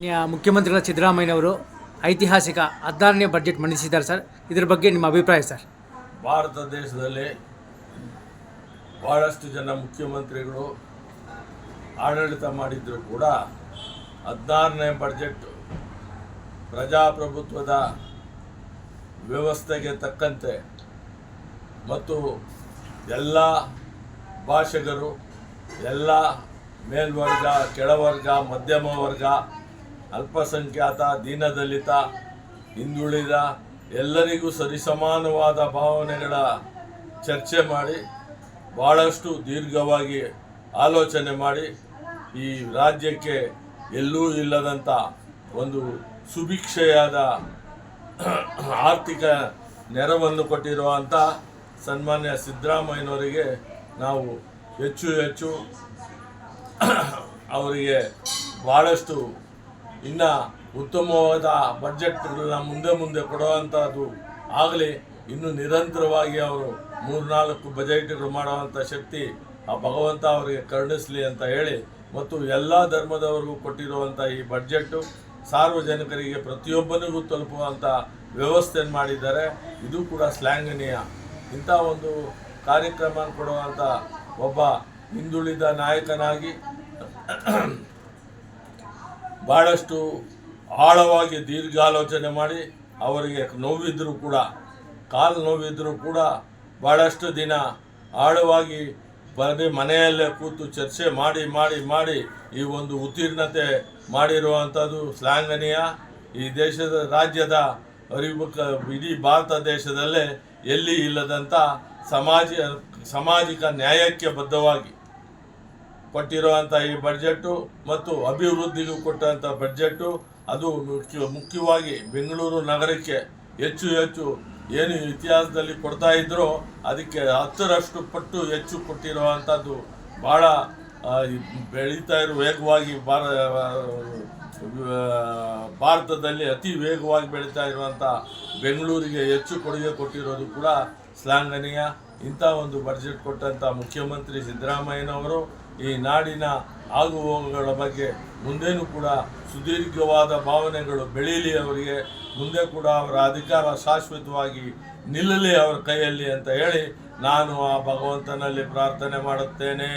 ಮುಖ್ಯಮಂತ್ರಿಗಳ ಸಿದ್ದರಾಮಯ್ಯನವರು ಐತಿಹಾಸಿಕ ಹದಿನಾರನೇ ಬಜೆಟ್ ಮಂಡಿಸಿದ್ದಾರೆ ಸರ್ ಇದ್ರ ಬಗ್ಗೆ ನಿಮ್ಮ ಅಭಿಪ್ರಾಯ ಸರ್ ಭಾರತ ದೇಶದಲ್ಲಿ ಭಾಳಷ್ಟು ಜನ ಮುಖ್ಯಮಂತ್ರಿಗಳು ಆಡಳಿತ ಮಾಡಿದ್ರು ಕೂಡ ಹದಿನಾರನೇ ಬಜೆಟ್ ಪ್ರಜಾಪ್ರಭುತ್ವದ ವ್ಯವಸ್ಥೆಗೆ ತಕ್ಕಂತೆ ಮತ್ತು ಎಲ್ಲ ಭಾಷೆಗರು ಎಲ್ಲ ಮೇಲ್ವರ್ಗ, ಕೆಳವರ್ಗ, ಮಧ್ಯಮ ವರ್ಗ ಅಲ್ಪಸಂಖ್ಯಾತ, ದೀನದಲಿತ, ಹಿಂದುಳಿದ ಎಲ್ಲರಿಗೂ ಸರಿಸಮಾನವಾದ ಭಾವನೆಗಳ ಚರ್ಚೆ ಮಾಡಿ ಭಾಳಷ್ಟು ದೀರ್ಘವಾಗಿ ಆಲೋಚನೆ ಮಾಡಿ ಈ ರಾಜ್ಯಕ್ಕೆ ಎಲ್ಲೂ ಇಲ್ಲದಂಥ ಒಂದು ಸುಭಿಕ್ಷೆಯಾದ ಆರ್ಥಿಕ ನೆರವನ್ನು ಕೊಟ್ಟಿರುವಂಥ ಸನ್ಮಾನ್ಯ ಸಿದ್ದರಾಮಯ್ಯನವರಿಗೆ ನಾವು ಹೆಚ್ಚು ಹೆಚ್ಚು ಅವರಿಗೆ ಭಾಳಷ್ಟು ಇನ್ನು ಉತ್ತಮವಾದ ಬಡ್ಜೆಟ್ಗಳನ್ನ ಮುಂದೆ ಮುಂದೆ ಕೊಡುವಂಥದ್ದು ಆಗಲಿ, ಇನ್ನು ನಿರಂತರವಾಗಿ ಅವರು ಮೂರ್ನಾಲ್ಕು ಬಜೆಟ್ಗಳು ಮಾಡುವಂಥ ಶಕ್ತಿ ಆ ಭಗವಂತ ಅವರಿಗೆ ಕರುಣಿಸಲಿ ಅಂತ ಹೇಳಿ ಮತ್ತು ಎಲ್ಲ ಧರ್ಮದವರಿಗೂ ಕೊಟ್ಟಿರುವಂಥ ಈ ಬಡ್ಜೆಟ್ಟು ಸಾರ್ವಜನಿಕರಿಗೆ ಪ್ರತಿಯೊಬ್ಬನಿಗೂ ತಲುಪುವಂಥ ವ್ಯವಸ್ಥೆಯನ್ನು ಮಾಡಿದ್ದಾರೆ. ಇದು ಕೂಡ ಶ್ಲಾಘನೀಯ. ಇಂಥ ಒಂದು ಕಾರ್ಯಕ್ರಮ ಕೊಡುವಂಥ ಒಬ್ಬ ಹಿಂದುಳಿದ ನಾಯಕನಾಗಿ ಭಾಳಷ್ಟು ಆಳವಾಗಿ ದೀರ್ಘಾಲೋಚನೆ ಮಾಡಿ ಅವರಿಗೆ ನೋವಿದ್ದರೂ ಕೂಡ, ಕಾಲು ನೋವಿದ್ದರೂ ಕೂಡ ಭಾಳಷ್ಟು ದಿನ ಆಳವಾಗಿ ಬರೀ ಮನೆಯಲ್ಲೇ ಕೂತು ಚರ್ಚೆ ಮಾಡಿ ಮಾಡಿ ಮಾಡಿ ಈ ಒಂದು ಉತ್ತೀರ್ಣತೆ ಮಾಡಿರುವಂಥದ್ದು ಶ್ಲಾಘನೀಯ. ಈ ದೇಶದ, ರಾಜ್ಯದ ಅರಿವು ಇಡೀ ಭಾರತ ದೇಶದಲ್ಲೇ ಎಲ್ಲಿ ಇಲ್ಲದಂಥ ಸಮಾಜ, ಸಾಮಾಜಿಕ ನ್ಯಾಯಕ್ಕೆ ಬದ್ಧವಾಗಿ ಕೊಟ್ಟಿರುವಂಥ ಈ ಬಡ್ಜೆಟ್ಟು ಮತ್ತು ಅಭಿವೃದ್ಧಿಗೂ ಕೊಟ್ಟಂಥ ಬಡ್ಜೆಟ್ಟು ಅದು ಮುಖ್ಯ, ಮುಖ್ಯವಾಗಿ ಬೆಂಗಳೂರು ನಗರಕ್ಕೆ ಹೆಚ್ಚು ಹೆಚ್ಚು ಏನು ಇತಿಹಾಸದಲ್ಲಿ ಕೊಡ್ತಾ ಇದ್ರೋ ಅದಕ್ಕೆ ಹತ್ತರಷ್ಟು ಪಟ್ಟು ಹೆಚ್ಚು ಕೊಟ್ಟಿರುವಂಥದ್ದು ಭಾಳ ಬೆಳೀತಾ ಇರೋ ವೇಗವಾಗಿ ಭಾರ ಭಾರತದಲ್ಲಿ ಅತಿ ವೇಗವಾಗಿ ಬೆಳೀತಾ ಇರುವಂಥ ಬೆಂಗಳೂರಿಗೆ ಹೆಚ್ಚು ಕೊಡುಗೆ ಕೊಟ್ಟಿರೋದು ಕೂಡ ಶ್ಲಾಘನೀಯ. ಇಂಥ ಒಂದು ಬಜೆಟ್ ಕೊಟ್ಟಂಥ ಮುಖ್ಯಮಂತ್ರಿ ಸಿದ್ದರಾಮಯ್ಯನವರು ಈ ನಾಡಿನ ಆಗುಹೋಗುಗಳ ಬಗ್ಗೆ ಮುಂದೇನೂ ಕೂಡ ಸುದೀರ್ಘವಾದ ಭಾವನೆಗಳು ಬೆಳೀಲಿ ಅವರಿಗೆ. ಮುಂದೆ ಕೂಡ ಅವರ ಅಧಿಕಾರ ಶಾಶ್ವತವಾಗಿ ನಿಲ್ಲಲಿ ಅವರ ಕೈಯಲ್ಲಿ ಅಂತ ಹೇಳಿ ನಾನು ಆ ಭಗವಂತನಲ್ಲಿ ಪ್ರಾರ್ಥನೆ ಮಾಡುತ್ತೇನೆ.